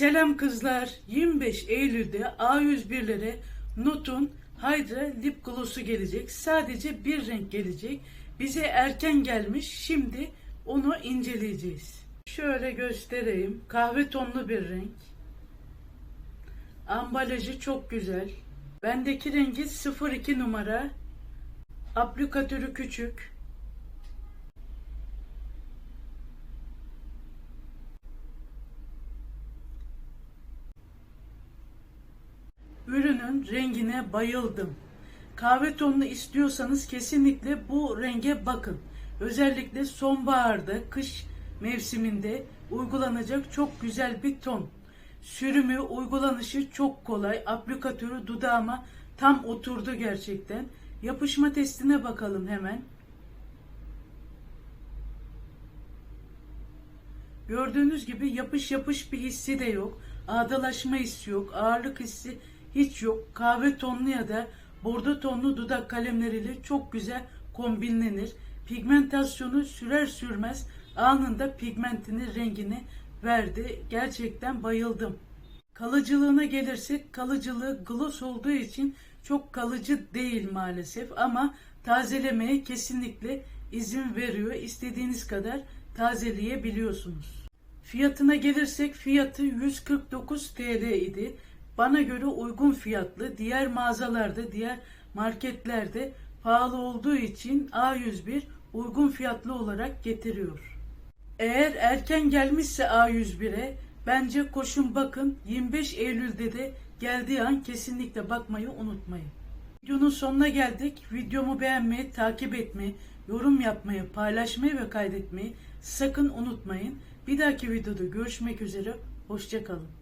Selam kızlar. 25 Eylül'de A101'lere Notun Hydra Lip Gloss'u gelecek. Sadece bir renk gelecek. Bize erken gelmiş. Şimdi onu inceleyeceğiz. Şöyle göstereyim. Kahve tonlu bir renk. Ambalajı çok güzel. Bendeki rengi 02 numara. Aplikatörü küçük. Ürünün rengine bayıldım. Kahve tonunu istiyorsanız kesinlikle bu renge bakın. Özellikle sonbaharda, kış mevsiminde uygulanacak çok güzel bir ton. Sürümü, uygulanışı çok kolay. Aplikatörü dudağıma tam oturdu gerçekten. Yapışma testine bakalım hemen. Gördüğünüz gibi yapış yapış bir hissi de yok. Ağdalaşma hissi yok. Ağırlık hissi hiç yok. Kahve tonlu ya da bordo tonlu dudak kalemleriyle çok güzel kombinlenir. Pigmentasyonu sürer sürmez anında pigmentini rengini verdi. Gerçekten bayıldım. Kalıcılığına gelirsek kalıcılığı gloss olduğu için çok kalıcı değil maalesef ama tazelemeye kesinlikle izin veriyor. İstediğiniz kadar tazeleyebiliyorsunuz. Fiyatına gelirsek fiyatı 149 TL idi. Bana göre uygun fiyatlı. Diğer mağazalarda, diğer marketlerde pahalı olduğu için A101 uygun fiyatlı olarak getiriyor. Eğer erken gelmişse A101'e bence koşun bakın 25 Eylül'de de geldiği an kesinlikle bakmayı unutmayın. Videonun sonuna geldik. Videomu beğenmeyi, takip etmeyi, yorum yapmayı, paylaşmayı ve kaydetmeyi sakın unutmayın. Bir dahaki videoda görüşmek üzere. Hoşçakalın.